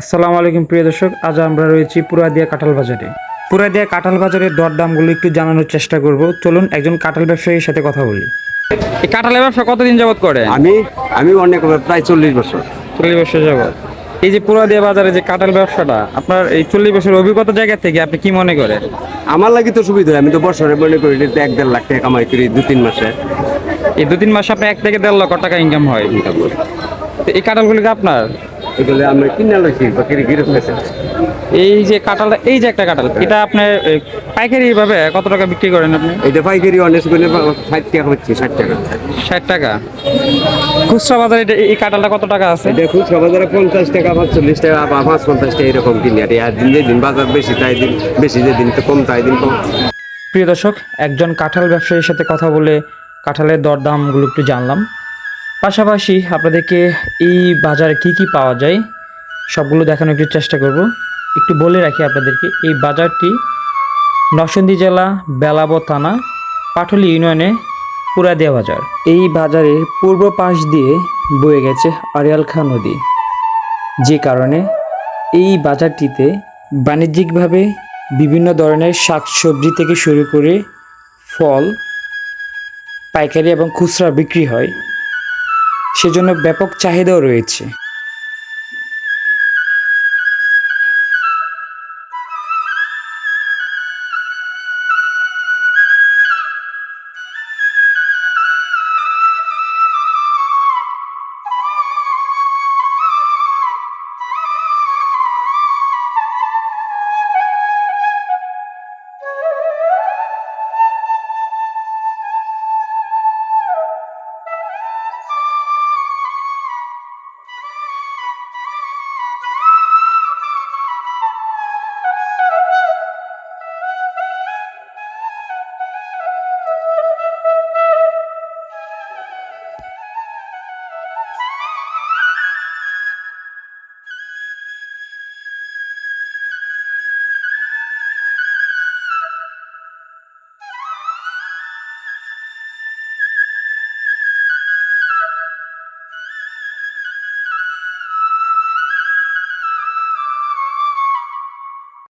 আসসালামু আলাইকুম প্রিয় দর্শক। আজ আমরা রয়েছি পুরাদিয়া কাঁঠাল বাজারে। পুরাদিয়া কাঁঠাল বাজারের দরদামগুলো একটু জানানোর চেষ্টা করব। চলুন একজন কাঁঠাল ব্যবসায়ীর সাথে কথা বলি। এই কাঁঠালের ব্যবসা কতদিন যাবত করে? আমি আমি অনেক প্রায় চল্লিশ বছর। চল্লিশ বছর যাবত এই যে পুরাদিয়া বাজারে যে কাঁঠাল ব্যবসাটা আপনার এই চল্লিশ বছর অভিজ্ঞতা জায়গা থেকে আপনি কি মনে করেন? আমার লাগে তো সুবিধা হয়। আমি তো বছরে মনে করি এক দেড় লাখ টাকা কামাই করি দু তিন মাসে। এই দু তিন মাসে আপনি এক থেকে দেড় লক্ষ টাকা ইনকাম হয়। তো এই কাঁঠালগুলি কি আপনার? এগুলো আমি কিনে লইছি বা কিনে গিরফ গেছে এই যে কাঁঠালটা এই যে একটা কাঁঠাল এটা আপনার পাইকারি ভাবে কত টাকা বিক্রি করেন আপনি? এইটা পাইকারি অনেক করে ষাট টাকা হচ্ছে ষাট টাকা। ষাট টাকা। খুচরা বাজারে এটা- এই কাঁঠালটা কত টাকা আছে? এটা খুচরা বাজারে পঞ্চাশ টাকা পাঁচচল্লিশ টাকা বা পাঁচ পঞ্চাশ টাকা এরকম কিনি আর আর দিন যেদিন বাজার বেশি তাই দিন বেশি যেদিন তো কম তাই দিন কম। প্রিয় দর্শক একজন কাঁঠাল ব্যবসায়ীর সাথে কথা বলে কাঁঠালের দরদামগুলো একটু জানলাম। পাশাপাশি আপনাদেরকে এই বাজারে কি কি পাওয়া যায়, সবগুলো দেখানোর একটু চেষ্টা করব। একটু বলে রাখি আপনাদেরকে, এই বাজারটি নরসিংদী জেলা, বেলাব থানা, পাটুলি ইউনিয়নে পুরাদিয়া বাজার। এই বাজারের পূর্ব পাশ দিয়ে বয়ে গেছে আরিয়ালখা নদী। যে কারণে এই বাজারটিতে বাণিজ্যিকভাবে বিভিন্ন ধরনের শাকসবজি থেকে শুরু করে ফল, পাইকারি এবং খুচরা বিক্রি হয়। সেজন্য ব্যাপক চাহিদাও রয়েছে।